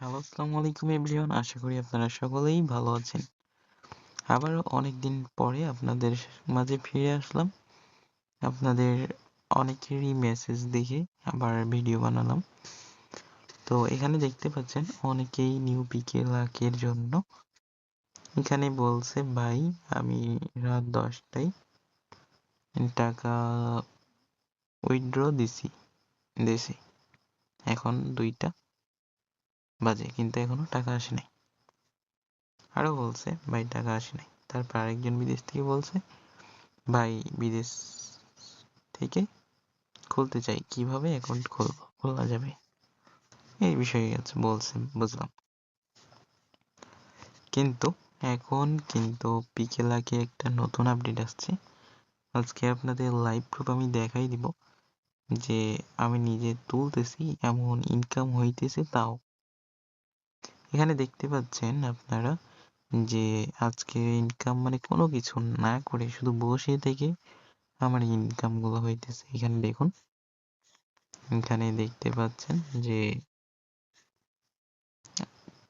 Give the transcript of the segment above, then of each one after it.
Hello আসসালামু আলাইকুম everyone আশা করি আপনারা সকলেই ভালো আছেন। আবারও অনেকদিন পরে আপনাদের মাঝে ফিরে আসলাম। আপনাদের অনেকেরই মেসেজ দেখে আবার ভিডিও বানালাম। তো এখানে দেখতে পাচ্ছেন, অনেকেই নিউ পিকে লাকের জন্য। এখানে বলছে, ভাই, আমি রাত দশটায় টাকা উইথড্র দিছি দিছি। এখন দুইটা। বাজে, কিন্তু এখনও টাকা আসে নাই। আরও বলছে, ভাই, টাকা আসে নাই। তারপর আরেকজন বিদেশ থেকে বলছে, ভাই, বিদেশ থেকে খুলতে চাই। কীভাবে অ্যাকাউন্ট খুলবো? খোলা যাবে? এই বিষয়ে আছে বলছে, বুঝলাম। কিন্তু এখন কিন্তু পিকেলাকে একটা নতুন আপডেট আসছে। আজকে আপনাদের লাইভ প্রুফ আমি দেখাই দিব যে আমি নিজে তুলতেছি, এমন ইনকাম হইতেছে তাও। এখানে দেখতে পাচ্ছেন আপনারা যে আজকে ইনকাম মানে কোনো কিছু না করে শুধু বসে থেকে আমার ইনকামগুলো হইতেছে। এখানে দেখুন, এখানে দেখতে পাচ্ছেন যে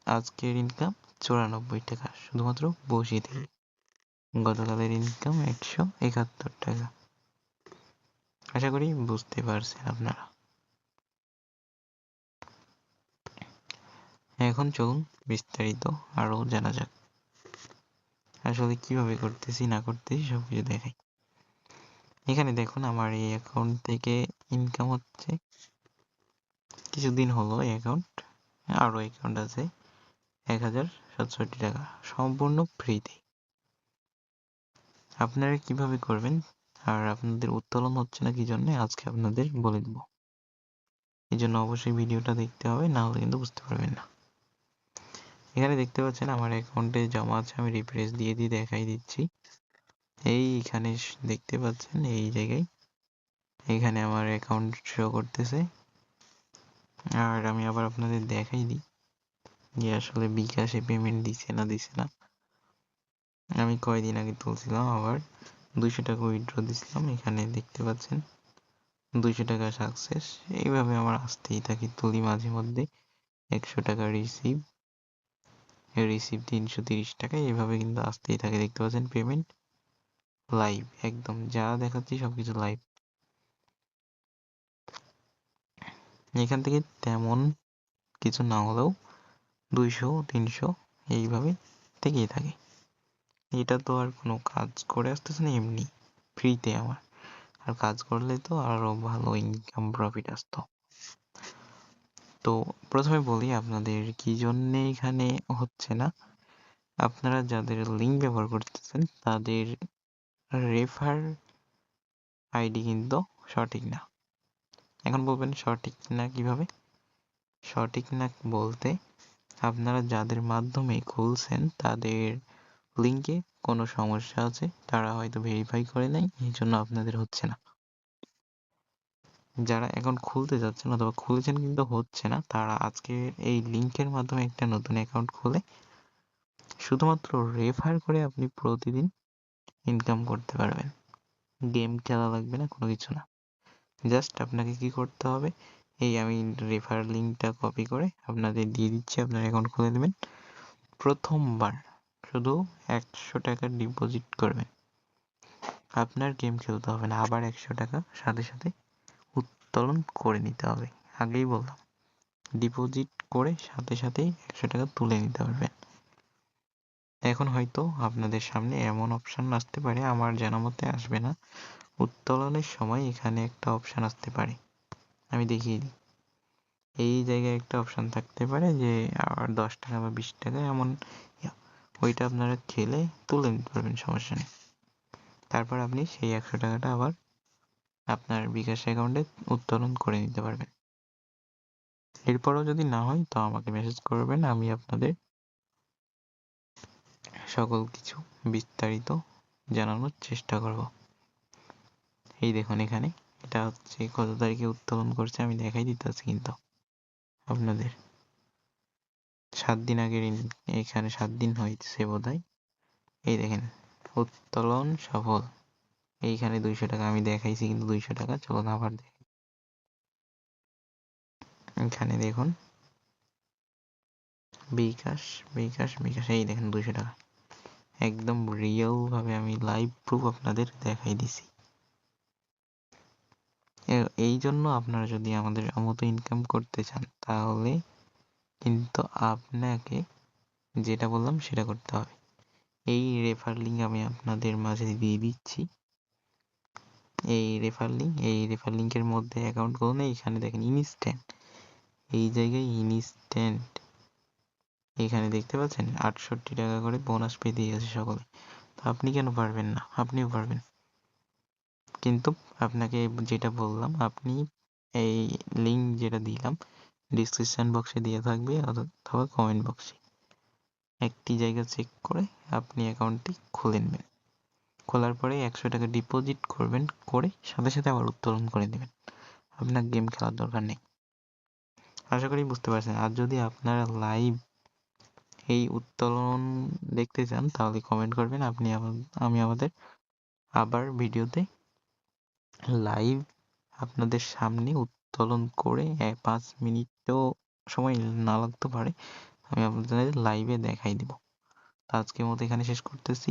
আজকের ইনকাম চুরানব্বই টাকা, শুধুমাত্র বসে থেকে। গতকালের ইনকাম একশো একাত্তর টাকা। আশা করি বুঝতে পারছেন আপনারা। এখন চলুন বিস্তারিত আরও জানা যাক। আসলে কীভাবে করতেছি, না করতেছি সবকিছু দেখাই। এখানে দেখুন আমার এই অ্যাকাউন্ট থেকে ইনকাম হচ্ছে। কিছুদিন হলো এই অ্যাকাউন্ট আরও অ্যাকাউন্ট আছে এক হাজার সাতষট্টি টাকা, সম্পূর্ণ ফ্রিতে আপনারা কীভাবে করবেন? আর আপনাদের উত্তোলন হচ্ছে না কি জন্য আজকে আপনাদের বলে দেব। এই জন্য অবশ্যই ভিডিওটা দেখতে হবে, না হলে কিন্তু বুঝতে পারবেন না। এখানে দেখতে পাচ্ছেন আমার অ্যাকাউন্টে জমা আছে, আমি রিফ্রেশ দিয়ে দিয়ে দেখাই দিচ্ছি। এইখানে দেখতে পাচ্ছেন এই জায়গায়। এখানে আমার অ্যাকাউন্ট শো করতেছে। আর আমি আবার আপনাদের দেখাই দিই যে আসলে বিকাশে পেমেন্ট দিছে না দিছে না। আমি কয়দিন আগে তুলছিলাম আবার দুইশো টাকা উইথড্র দিছিলাম, এখানে দেখতে পাচ্ছেন দুইশো টাকা সাকসেস এইভাবে আমার আসতেই থাকি, তুলি মাঝে মধ্যে একশো টাকা রিসিভ রিসিভ তিনশো তিরিশ টাকা এভাবে কিন্তু আসতেই থাকে, দেখতে পাচ্ছেন পেমেন্ট লাইভ একদম যা দেখাচ্ছি সবকিছু লাইভ এখান থেকে তেমন কিছু না হলেও দুইশো, তিনশো এইভাবে থেকেই থাকে। এটা তো আর কোনো কাজ করে আসতেছে না, এমনি ফ্রিতে আমার। আর কাজ করলে তো আরও ভালো ইনকাম প্রফিট আসতো। তো প্রথমে বলি আপনাদের কি জন্যে এখানে হচ্ছে না? আপনারা যাদের লিঙ্ক ব্যবহার করতেছেন তাদের রেফার আইডি কিন্তু সঠিক না। এখন বলবেন সঠিক না কীভাবে? সঠিক না বলতে আপনারা যাদের মাধ্যমে খুলছেন তাদের লিঙ্কে কোনো সমস্যা আছে, তারা হয়তো ভেরিফাই করে নাই এই জন্য আপনাদের হচ্ছে না। যারা অ্যাকাউন্ট খুলতে যাচ্ছেন অথবা খুলেছেন কিন্তু হচ্ছে না, তারা আজকে এই লিঙ্কের মাধ্যমে একটা নতুন অ্যাকাউন্ট খুলে শুধুমাত্র রেফার করে আপনি প্রতিদিন ইনকাম করতে পারবেন। গেম খেলা লাগবে না, কোনো কিছু না। জাস্ট আপনাকে কি করতে হবে? এই আমি রেফার লিঙ্কটা কপি করে আপনাদের দিয়ে দিচ্ছি, আপনার অ্যাকাউন্ট খুলে দেবেন প্রথমবার শুধু একশো টাকা ডিপোজিট করবেন। আপনার গেম খেলতে হবে না, আবার একশো টাকা, সাথে সাথে উত্তোলন করে নিতে হবে। আগেই বললাম ডিপোজিট করে সাথে সাথেই একশো টাকা তুলে নিতে পারবেন। এখন হয়তো আপনাদের সামনে এমন অপশন আসতে পারে, আমার জানা মতে আসবে না। উত্তোলনের সময় এখানে একটা অপশন আসতে পারে। আমি দেখিয়ে দিই। এই জায়গায় একটা অপশন থাকতে পারে যে, আর দশ টাকা বা বিশ টাকা এমন ওইটা আপনারা খেলে তুলে নিতে পারবেন, সমস্যা নেই। তারপর আপনি সেই একশো টাকাটা আবার আপনার বিকাশ অ্যাকাউন্টে উত্তোলন করে নিতে পারবেন। এরপরও যদি না হয়, তো আমাকে মেসেজ করবেন, আমি আপনাদের সকল কিছু বিস্তারিত জানানোর চেষ্টা করব। এই দেখুন এখানে, এটা হচ্ছে কত তারিখে উত্তোলন করছে, আমি দেখাই দিতেছি কিন্তু আপনাদের। সাত দিন আগের এখানে সাত দিন হয়েছে বোধ এই দেখেন, উত্তোলন সফল। এইখানে দুইশো টাকা, আমি দেখাইছি কিন্তু দুইশো টাকা চলুন আবার দেখাই। এখানে দেখুন। বিকাশ বিকাশ বিকাশ, এই দেখেন দুশো টাকা। একদম রিয়েল ভাবে আমি লাইভ প্রুফ আপনাদের দেখাই দিছি। এই জন্য আপনারা যদি আমাদের মতো ইনকাম করতে চান, তাহলে কিন্তু আপনাকে যেটা বললাম সেটা করতে হবে। এই রেফার লিঙ্ক আমি আপনাদের মাঝে দিয়ে দিচ্ছি। এই রেফার লিঙ্ক এই রেফার লিঙ্কের মধ্যে অ্যাকাউন্ট করুন এইখানে দেখেন ইনস্ট্যান্ট এই জায়গায় ইনস্ট্যান্ট এখানে দেখতে পাচ্ছেন আটষট্টি টাকা করে বোনাস দিয়ে গেছে সকলে। তো আপনি কেন পারবেন না? আপনিও পারবেন। কিন্তু আপনাকে যেটা বললাম, আপনি এই লিঙ্ক যেটা দিলাম ডিসক্রিপশন বক্সে দিয়ে থাকবে অথবা কমেন্ট বক্সে একটি জায়গা চেক করে আপনি অ্যাকাউন্টটি খুলে নেবেন। খোলার পরে একশো টাকা ডিপোজিট করবেন, করে সাথে সাথে আবার উত্তোলন করে দেবেন। আপনার গেম খেলার দরকার নেই। আশা করি বুঝতে পারছেন। আর যদি আপনারা লাইভ এই উত্তোলন দেখতে চান, তাহলে কমেন্ট করবেন। আপনি আমি আমাদের আবার ভিডিওতে লাইভ আপনাদের সামনে উত্তোলন করে পাঁচ মিনিটও সময় না লাগতে পারে, আমি আপনাদের লাইভে দেখাই দিব। আজকের মতো এখানে শেষ করতেছি।